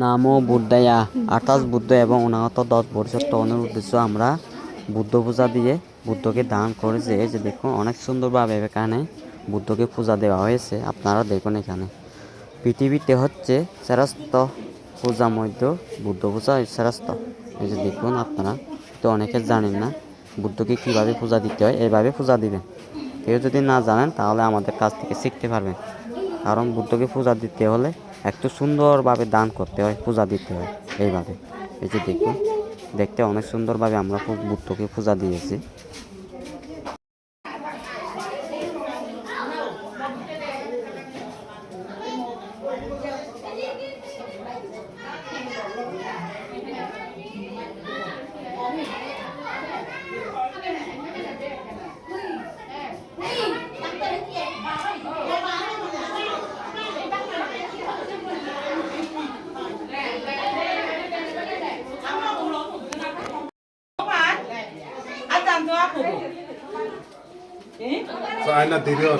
নামো বুদ্ধয়া আঠাশ বুদ্ধ এবং অনাগত দশ তরণের উদ্দেশ্য আমরা বুদ্ধ পূজা দিয়ে বুদ্ধকে দান করেছে। এই যে দেখুন, অনেক সুন্দরভাবে এখানে বুদ্ধকে পূজা দেওয়া হয়েছে। আপনারা দেখুন এখানে। পৃথিবীতে হচ্ছে শ্রেষ্ঠ পূজা মধ্য বুদ্ধ পূজা শ্রেষ্ঠ। এই যে দেখুন আপনারা, তো অনেকে জানেন না বুদ্ধকে কীভাবে পূজা দিতে হয়, এইভাবে পূজা দিবেন। কেউ যদি না জানেন, তাহলে আমাদের কাছ থেকে শিখতে পারবেন। কারণ বুদ্ধকে পূজা দিতে হলে একটু সুন্দরভাবে দান করতে হয়, পূজা দিতে হয় এইভাবে। এই যে দেখুন, দেখতে অনেক সুন্দরভাবে আমরা খুব বুদ্ধকে পূজা দিয়েছি। દુકાન તો. આપો સાયના ધીર્યો